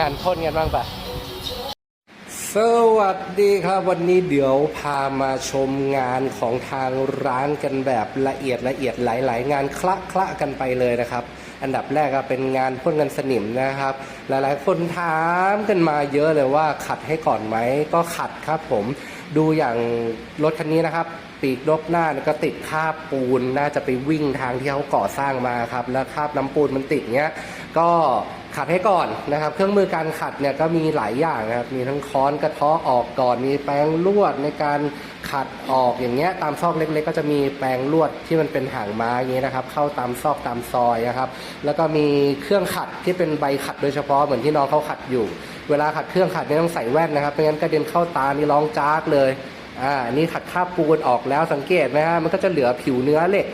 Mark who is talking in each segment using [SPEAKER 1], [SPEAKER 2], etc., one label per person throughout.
[SPEAKER 1] งานพ่นกันบ้างปะสวัสดีครับวันนี้เดี๋ยวพามาชมงานของทางร้านกันแบบละเอียดละเอียดหลาย ๆ งานคละคละกันไปเลยนะครับ อันดับแรกก็เป็นงานพ่นกันสนิมนะครับ หลายๆ คนถามกันมาเยอะเลยว่าขัดให้ก่อนไหมก็ขัดครับผมดูอย่างรถคันนี้นะครับ ปีกรบหน้าก็ติดคาบปูนน่าจะไปวิ่งทางที่เขาก่อสร้างมาครับ แล้วคาบน้ำปูนมันติดเงี้ยก็ ขัดให้ก่อนนะครับ เครื่องมือการขัดเนี่ยก็มีหลายอย่างนะครับ มีทั้งค้อนกระเทาะออกก่อน มีแปรงลวดในการขัดออกอย่างเงี้ยตามซอกเล็ก ๆ ก็จะมีแปรงลวดที่มันเป็นหางม้าอย่างเงี้ยนะครับ เข้าตามซอกตามซอยนะครับ แล้วก็มีเครื่องขัดที่เป็นใบขัดโดยเฉพาะเหมือนที่น้องเขาขัดอยู่ เวลาขัดเครื่องขัดเนี่ยต้องใส่แว่นนะครับไม่งั้นกระเด็นเข้าตานี่ร้องจากเลย อ่านี่ขัดคราบปูนออกแล้วสังเกตไหมฮะมันก็จะเหลือผิวเนื้อเหล็ก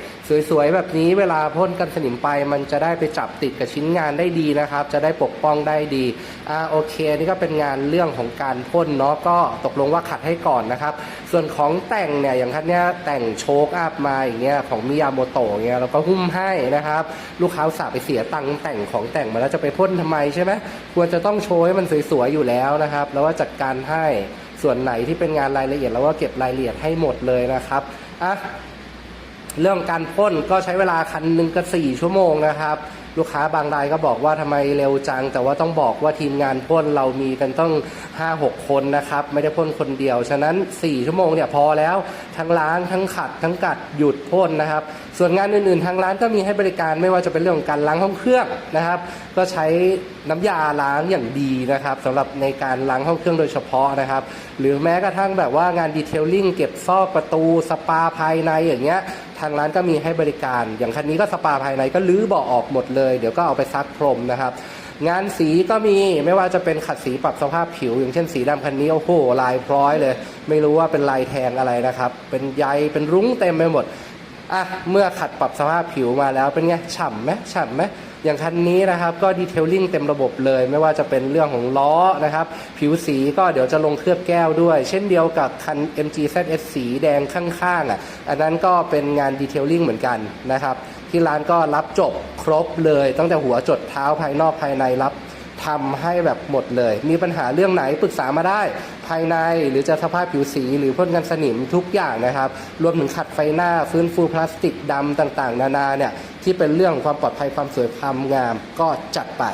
[SPEAKER 1] สวยๆแบบนี้เวลาพ่นกันสนิมไป มันจะได้ไปจับติดกับชิ้นงานได้ดีนะครับ จะได้ปกป้องได้ดีอ่าโอเค นี่ก็เป็นงานเรื่องของการพ่นเนาะก็ตกลงว่าขัดให้ก่อนนะครับ ส่วนของแต่งเนี่ยอย่างคันเนี้ยแต่งโชคอัพมาอย่างเงี้ยของมิยาโมโตะเงี้ยเราก็หุ้มให้นะครับ ลูกค้าสาไปเสียตังค์แต่งของแต่งมาแล้วจะไปพ่นทำไมใช่ไหมควรจะต้องโชว์ให้มันสวยๆอยู่แล้วนะครับ แล้วว่าจัดการให้ ส่วนไหนที่เป็นงานรายละเอียดเราก็เก็บรายละเอียดให้หมดเลยนะครับอะเรื่องการพ่นก็ใช้เวลาคันหนึ่งก็สี่ชั่วโมงนะครับ ลูกค้าบางรายก็บอกว่าทำไมเร็วจัง แต่ว่าต้องบอกว่าทีมงานพ่นเรามีกันต้อง 5-6 คนนะครับ ไม่ได้พ่นคนเดียว ฉะนั้น 4 ชั่วโมงเนี่ยพอแล้วทั้งล้างทั้งขัด ทั้งกัดหยุดพ่นนะครับ ส่วนงานอื่นๆทางร้านก็มีให้บริการไม่ว่าจะเป็นเรื่องของการล้างห้องเครื่องนะครับ ก็ใช้น้ำยาล้างอย่างดีนะครับสำหรับในการล้างห้องเครื่องโดยเฉพาะนะครับ หรือแม้กระทั่งแบบว่างานดีเทลลิ่งเก็บซอกประตูสปาภายในอย่างเงี้ย ทางร้านก็มีให้บริการ อย่างคันนี้ก็สปาภายในก็ลื้อเบาะออกหมดเลย เดี๋ยวก็เอาไปซักพรมนะครับ งานสีก็มีไม่ว่าจะเป็นขัดสีปรับสภาพผิว อย่างเช่นสีดำคันนี้โอ้โหลายพร้อยเลย ไม่รู้ว่าเป็นลายแทงอะไรนะครับ เป็นใยเป็นรุ้งเต็มไปหมดอะเมื่อขัดปรับสภาพผิวมาแล้วเป็นไงฉ่ำไหมฉ่ำไหม อย่างคันนี้นะครับก็ดีเทลลิ่งเต็มระบบเลย ไม่ว่าจะเป็นเรื่องของล้อนะครับผิวสีก็เดี๋ยวจะลงเคลือบแก้วด้วย เช่นเดียวกับคัน MG ZS สีแดงข้างๆอะอันนั้นก็เป็นงานดีเทลลิ่งเหมือนกันนะครับที่ร้านก็รับจบครบเลยตั้งแต่หัวจดเท้าภายนอกภายในรับทำให้แบบหมดเลย มีปัญหาเรื่องไหนปรึกษามาได้ ภายในหรือจะสภาพผิวสีหรือพ่นกันสนิมทุกอย่างนะครับ รวมถึงขัดไฟหน้าฟื้นฟูพลาสติกดำต่างๆ นานาเนี่ย ที่เป็นเรื่องความปลอดภัยความสวยความงามก็จัดไป